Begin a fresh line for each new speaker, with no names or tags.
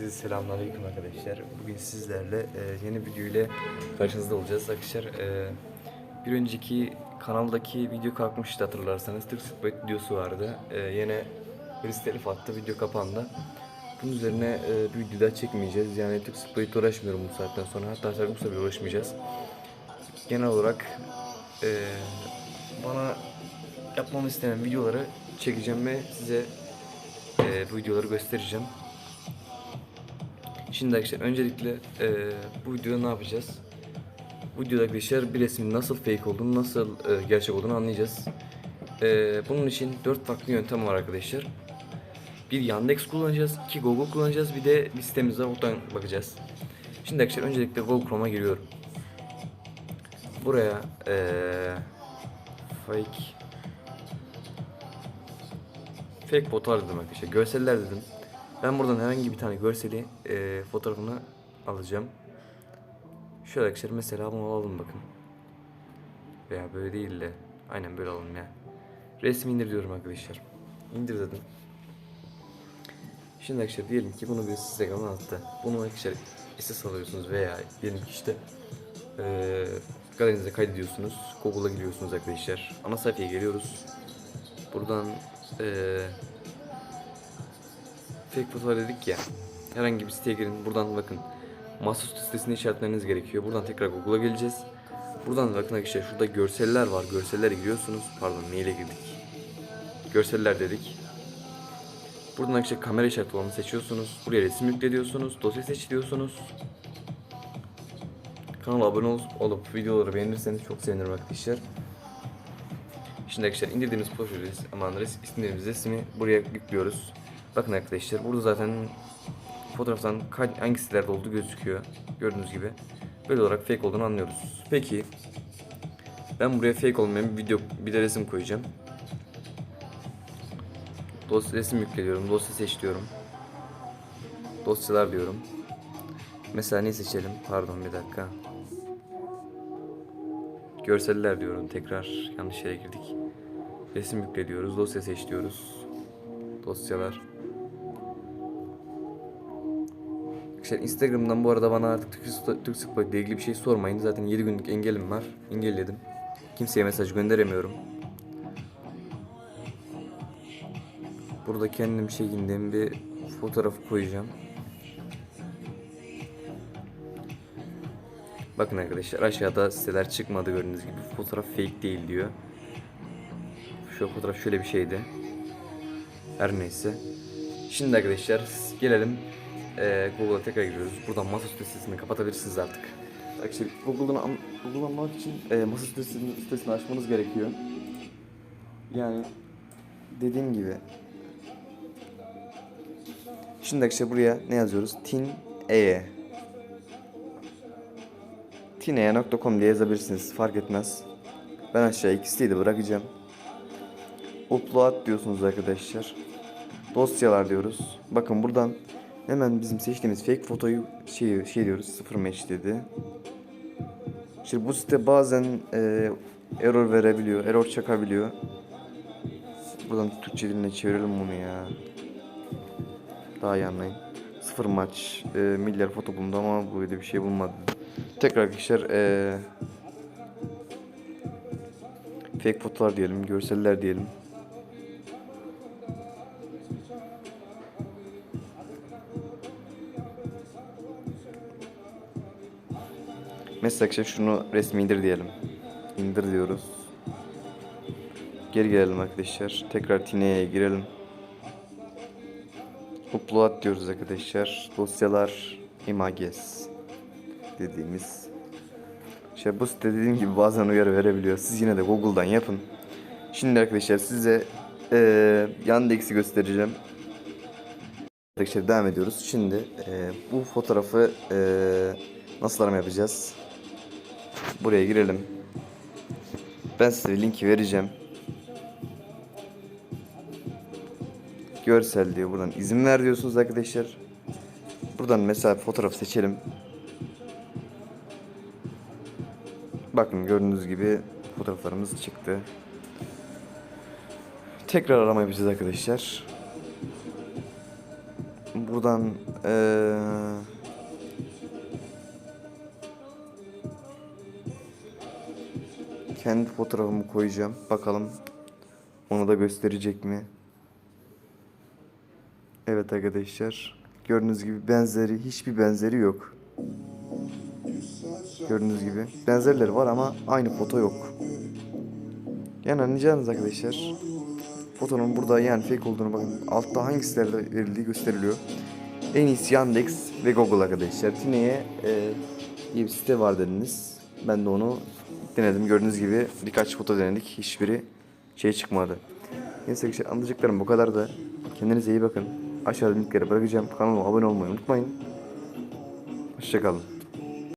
Herkese selamünaleyküm arkadaşlar. Bugün sizlerle e, yeni video ile karşınızda olacağız arkadaşlar. E, bir önceki kanaldaki video kalkmıştı hatırlarsanız. Türk Split videosu vardı. E, yine birisi telif attı, video kapandı. Bunun üzerine e, bir video daha çekmeyeceğiz. Yani Türk Split uğraşmıyorum bu saatten sonra. Hatta Sarımsak'la bile uğraşmayacağız. Genel olarak e, bana yapmamı istenen videoları çekeceğim ve size e, bu videoları göstereceğim. Şimdi arkadaşlar öncelikle e, bu videoda ne yapacağız? Bu videoda arkadaşlar bir resmin nasıl fake olduğunu, nasıl e, gerçek olduğunu anlayacağız. E, bunun için 4 farklı yöntem var arkadaşlar. Bir Yandex kullanacağız, iki Google kullanacağız, bir de bir sitemize oradan bakacağız. Şimdi arkadaşlar öncelikle Google Chrome'a giriyorum. Buraya e, fake fake fotoğraf dedim arkadaşlar. Görseller dedim. Ben buradan herhangi bir tane görseli e, fotoğrafını alacağım. Şöyle arkadaşlar mesela bunu alalım bakın. Veya böyle değil de aynen böyle alalım ya. Resmi indir diyorum arkadaşlar. İndir dedim. Şimdi arkadaşlar diyelim ki bunu bir Instagram'a attı. Bunu arkadaşlar SS alıyorsunuz veya diyelim ki işte e, galerinize kaydediyorsunuz. Google'a giriyorsunuz arkadaşlar. Ana sayfaya geliyoruz. Buradan e, fake fotoğraf dedik ya. Herhangi bir siteye girin. Buradan bakın. Masaüstü sitesini işaretlemeniz gerekiyor. Buradan tekrar Google'a geleceğiz. Buradan bakın arkadaşlar şurada görseller var. Görsellere giriyorsunuz. Pardon maile girdik. Görseller dedik. Buradan arkadaşlar kamera işareti olanı seçiyorsunuz. Buraya resim yükle diyorsunuz. Dosya seç diyorsunuz. Kanala abone ol- olup videoları beğenirseniz çok sevinirim arkadaşlar. Şimdi arkadaşlar indirdiğimiz profil res- aman res, istediğimiz resmi buraya yüklüyoruz. Bakın arkadaşlar burada zaten fotoğraftan hangi sitelerde olduğu gözüküyor. Gördüğünüz gibi. Böyle olarak fake olduğunu anlıyoruz. Peki ben buraya fake olmayan bir video bir de resim koyacağım. Dosya resim yüklüyorum. Dosya seç diyorum. Dosyalar diyorum. Mesela ne seçelim? Pardon bir dakika. Görseller diyorum tekrar yanlış yere girdik. Resim yükle diyoruz. Dosya seç diyoruz. Dosyalar. Arkadaşlar Instagram'dan bu arada bana artık Türk, Sport ile ilgili bir şey sormayın. Zaten 7 günlük engelim var. Engelledim. Kimseye mesaj gönderemiyorum. Burada kendim çekindiğim bir fotoğraf koyacağım. Bakın arkadaşlar aşağıda siteler çıkmadı gördüğünüz gibi. Fotoğraf fake değil diyor. Şu fotoğraf şöyle bir şeydi. Her neyse. Şimdi arkadaşlar gelelim eee Google'a tekrar giriyoruz. Buradan masaüstü sitesini kapatabilirsiniz artık. Arkadaşlar Google'dan an- Google anlamak için eee masaüstü sitesini, sitesini açmanız gerekiyor. Yani dediğim gibi. Şimdi arkadaşlar buraya ne yazıyoruz? Tin E. tineye.com diye yazabilirsiniz. Fark etmez. Ben aşağı ikisini de bırakacağım. Upload diyorsunuz arkadaşlar. Dosyalar diyoruz. Bakın buradan hemen bizim seçtiğimiz fake fotoyu şey, şey diyoruz. Sıfır match dedi. Şimdi bu site bazen e, error verebiliyor. Error çakabiliyor. Buradan Türkçe diline çevirelim bunu ya. Daha iyi anlayın. Sıfır maç. E, milyar foto bulundu ama böyle bir şey bulmadı. Tekrar arkadaşlar e, fake fotolar diyelim, görseller diyelim. Arkadaşlar şunu resmi indir diyelim. İndir diyoruz. Geri gelelim arkadaşlar. Tekrar Tine'ye girelim. Upload diyoruz arkadaşlar. Dosyalar images dediğimiz. İşte bu site dediğim gibi bazen uyarı verebiliyor. Siz yine de Google'dan yapın. Şimdi arkadaşlar size eee Yandex'i göstereceğim. Arkadaşlar devam ediyoruz. Şimdi eee, bu fotoğrafı eee, nasıl arama yapacağız? Buraya girelim. Ben size linki vereceğim. Görsel diyor. Buradan izin ver diyorsunuz arkadaşlar. Buradan mesela fotoğraf seçelim. Bakın gördüğünüz gibi fotoğraflarımız çıktı. Tekrar arama yapacağız arkadaşlar. Buradan eee kendi fotoğrafımı koyacağım. Bakalım onu da gösterecek mi? Evet arkadaşlar. Gördüğünüz gibi benzeri hiçbir benzeri yok. Gördüğünüz gibi benzerleri var ama aynı foto yok. Yani anlayacağınız arkadaşlar. Fotonun burada yani fake olduğunu bakın. Altta hangisilerde verildiği gösteriliyor. En iyisi Yandex ve Google arkadaşlar. Tine'ye e, bir site var dediniz. Ben de onu denedim. Gördüğünüz gibi birkaç foto denedik. Hiçbiri şey çıkmadı. Neyse arkadaşlar anlayacaklarım bu kadar da. Kendinize iyi bakın. Aşağıda linkleri bırakacağım. Kanalıma abone olmayı unutmayın. Hoşçakalın.